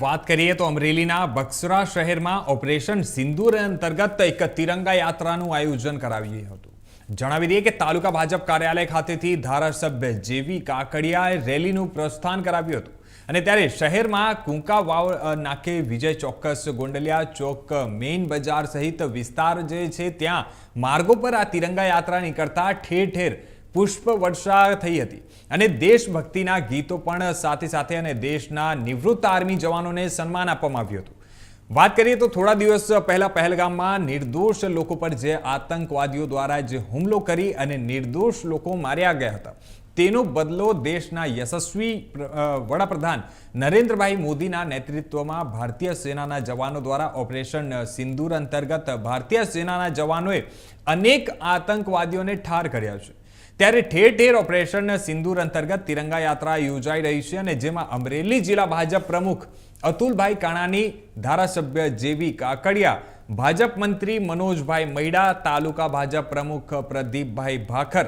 વાત કરીએ તો અમરેલીના બક્સરા શહેરમાં ઓપરેશન સિંદૂર અંતર્ગત એક તિરંગા યાત્રાનું આયોજન કરાવ્યું હતું. જણાવી દઈએ કે તાલુકા ભાજપ કાર્યાલય ખાતેથી ધારાસભ્ય જેવી કાકડિયાએ રેલીનું પ્રસ્થાન કરાવ્યું હતું અને ત્યારે શહેરમાં કુંકા વાવ નાકે વિજય ચોક્કસ ગોંડલિયા ચોક મેઇન બજાર સહિત વિસ્તાર જે છે, ત્યાં માર્ગો પર આ તિરંગા યાત્રા નીકળતા ઠેર ઠેર પુષ્પ વર્ષા થઈ હતી. અને દેશભક્તિના ગીતો પણ સાથે સાથે અને દેશના નિવૃત્ત આર્મી જવાનોને સન્માન આપવામાં આવ્યું હતું. વાત કરીએ તો થોડા દિવસ પહેલા પહેલગામમાં નિર્દોષ લોકો પર જે આતંકવાદીઓ દ્વારા જે હુમલો કરી અને નિર્દોષ લોકો માર્યા ગયા હતા. તેનો બદલો દેશના યશસ્વી વડાપ્રધાન નરેન્દ્રભાઈ મોદીના નેતૃત્વમાં ભારતીય સેનાના જવાનો દ્વારા ઓપરેશન સિંદૂર અંતર્ગત ભારતીય સેનાના જવાનોએ અનેક આતંકવાદીઓને ઠાર કર્યા છે. ત્યારે ઠેર ઠેર ઓપરેશન સિંદૂર અંતર્ગત તિરંગા યાત્રા યોજાઈ રહી છે અને જેમાં અમરેલી જિલ્લા ભાજપ પ્રમુખ અતુલભાઈ કાણાની ધારાસભ્ય જેવી કાકડિયા, ભાજપ મંત્રી મનોજભાઈ મૈડા, તાલુકા ભાજપ પ્રમુખ પ્રદીપભાઈ ભાખર,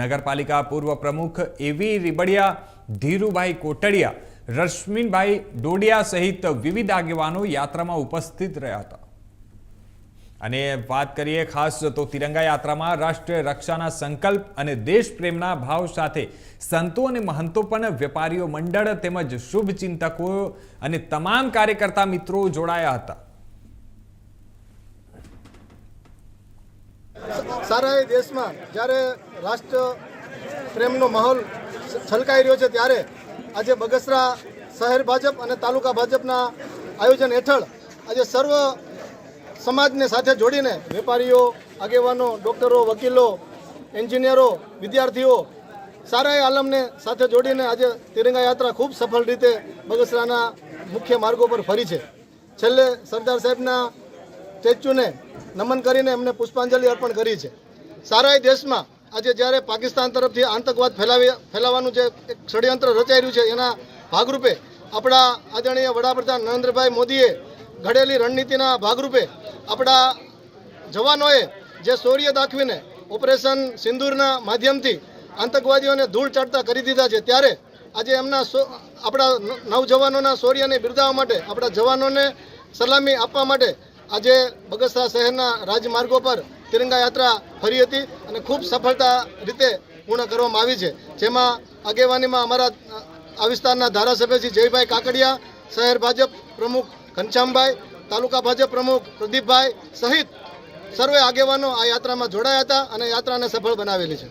નગરપાલિકા પૂર્વ પ્રમુખ એવી રીબડિયા, ધીરુભાઈ કોટડિયા, રશ્મિનભાઈ ડોડિયા સહિત વિવિધ આગેવાનો યાત્રામાં ઉપસ્થિત રહ્યા હતા. અને વાત કરીએ ખાસ તો તિરંગા યાત્રામાં રાષ્ટ્રીય રક્ષાના સંકલ્પ અને દેશ પ્રેમના ભાવ સાથે. સંતો અને મહંતો પણ વેપારીઓ મંડળ તેમજ શુભ ચિંતકો અને તમામ કાર્યકર્તા મિત્રો જોડાયા હતા. સારા એ દેશમાં જ્યારે રાષ્ટ્ર પ્રેમનો માહોલ છલકાઈ રહ્યો છે ત્યારે આજે બગસરા શહેર ભાજપ અને તાલુકા ભાજપના આયોજન હેઠળ આજે સર્વ સમાજને સાથે જોડીને વેપારીઓ, આગેવાનો, ડૉક્ટરો, વકીલો, એન્જિનિયરો, વિદ્યાર્થીઓ સારા આલમને સાથે જોડીને આજે તિરંગા યાત્રા ખૂબ સફળ રીતે બગસરાના મુખ્ય માર્ગો પર ફરી છે. છેલ્લે સરદાર સાહેબના સ્ટેચ્યુને નમન કરીને એમને પુષ્પાંજલિ અર્પણ કરી છે. સારા દેશમાં આજે જ્યારે પાકિસ્તાન તરફથી આતંકવાદ ફેલાવી, ફેલાવાનું જે એક ષડયંત્ર રચાઈ રહ્યું છે એના ભાગરૂપે આપણા આદરણીય વડાપ્રધાન નરેન્દ્રભાઈ મોદીએ ઘડેલી રણનીતિના ભાગરૂપે આપણા જવાનોએ જે શૌર્ય દાખવીને ઓપરેશન સિંદૂરના માધ્યમથી આતંકવાદીઓને ધૂળ ચાટતા કરી દીધા છે, ત્યારે આજે એમના આપણા નવજવાનોના શૌર્યને બિરદાવવા માટે, આપણા જવાનોને સલામી આપવા માટે આજે બગસરા શહેરના રાજમાર્ગો પર તિરંગા યાત્રા ફરી હતી અને ખૂબ સફળતા રીતે પૂર્ણ કરવામાં આવી છે. જેમાં આગેવાનીમાં અમારા આ વિસ્તારના ધારાસભ્ય શ્રી જયભાઈ કાકડિયા, શહેર ભાજપ પ્રમુખ ઘનશ્યામભાઈ તાલુકા ભાજપ પ્રમુખ પ્રદીપભાઈ સહિત સર્વે આગેવાનો આ યાત્રામાં જોડાયા હતા અને યાત્રાને સફળ બનાવેલી છે.